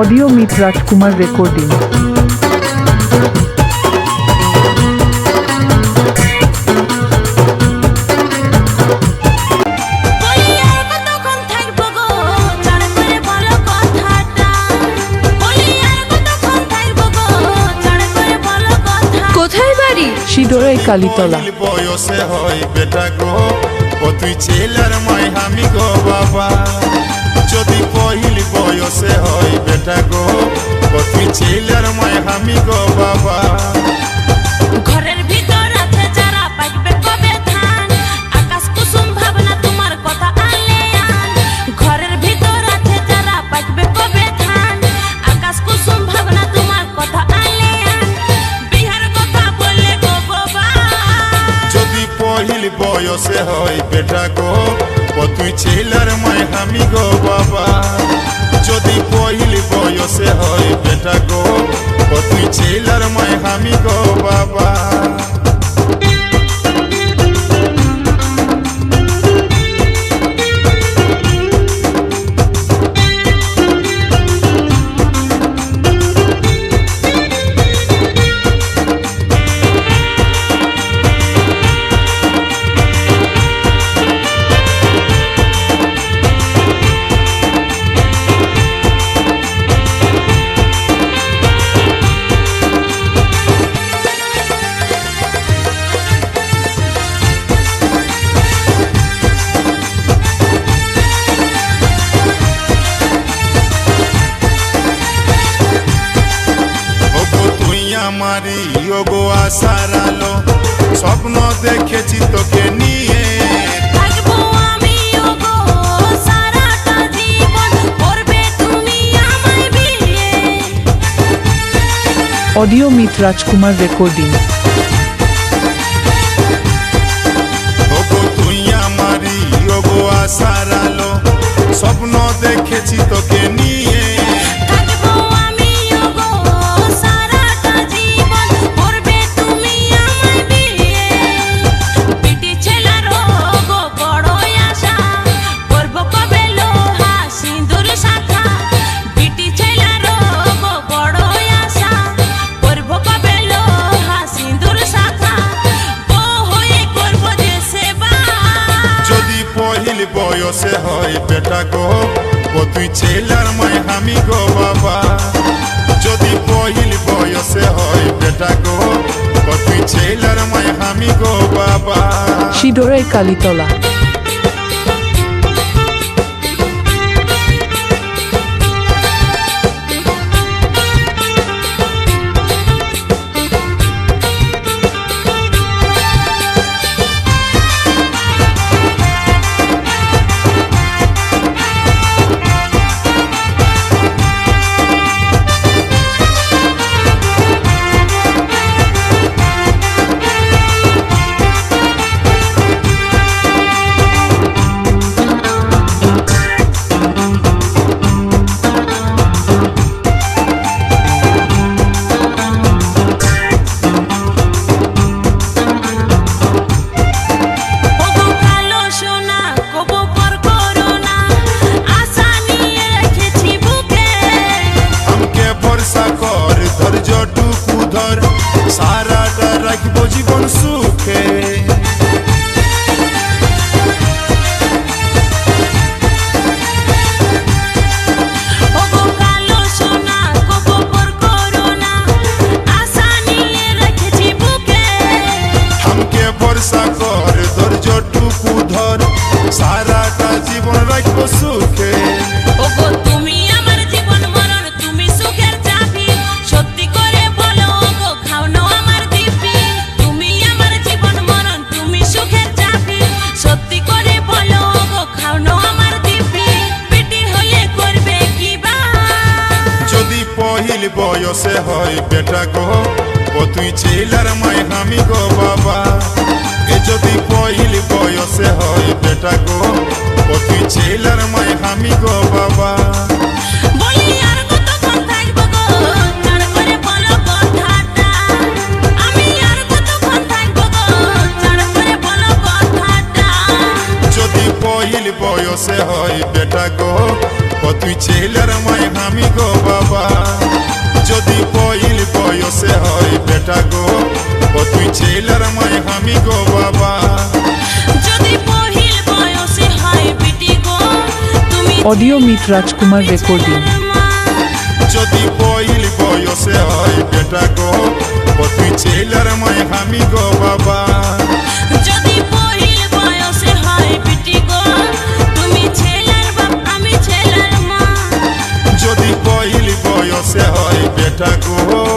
Audio মিত রাজকুমার recording. বলি আর কতক্ষণ থাকব গো চড় করে বলো কথাটা বলি আর কতক্ষণ থাকব গো চড় করে বলো কথা কোথায় বাড়ি? সিডোরাই কালীতলা। পহিল বয়সে হয় বেটা গো ও তুই ছেলের মাই আমি গো বাবা। বয়সে হয় বেটা গো। তুই ছেলের মাই আমি গো বাবা। ঘরের ভিতর আছে যারা পাকবে কবে ধান? আকাশ কুসুম ভাবনা তোমার কথা আনলে আন। ঘরের ভিতর আছে যারা পাকবে কবে ধান? আকাশ কুসুম ভাবনা তোমার কথা আনলে আন। বিহার কথা বললে গো বাবা। যদি পহিল বয়সে হয় বেটা গো ও তুই ছেলের মাই আমি গো বাবা। ছেলের আশার আলো স্বপ্ন দেখেছি তোকে নিয়ে। থাকব আমি ওগো সারাটা জীবন করবে তুমি অডিও মিত রাজকুমার রেকর্ডিং। তুই আমারই ওগো আশার আলো। স্বপ্ন দেখেছি তোকে পহিল বয়সে হয় বেটা গো। ও তুই ছেলার মাই আমি গো বাবা। যদি পহিল বয়সে হয় বেটা গো, ও তুই ছেলার মাই আমি গো বাবা। সিডোরাই কালীতলা। কর ধর সারাটা রাখব জীবন সুখে। ভরসা কর ধৈর্যটুকু ধর সারাটা জীবন রাখব সুখে। বয়সে হয় বেটা গো। ও তুই ছেলের মাই আমি গো বাবা। এ যদি পহিল বয়সে হয় বেটা গো ও তুই ছেলের মাই আমি গো বাবা। আর কতক্ষণ থাকব গো কথাটা। আমি আর কতক্ষণ থাকব গো কথাটা। যদি পইল বয়সে হয় বেটা গো। ও তুই ছেলের মাই আমি গো বাবা। অডিও মিট রাজকুমার রেকর্ডিং যদি পইল বয়সে হয় বেটা গো ও তুই ছেলের মাই আমি গো বাবা। বয়সে হয় বেটা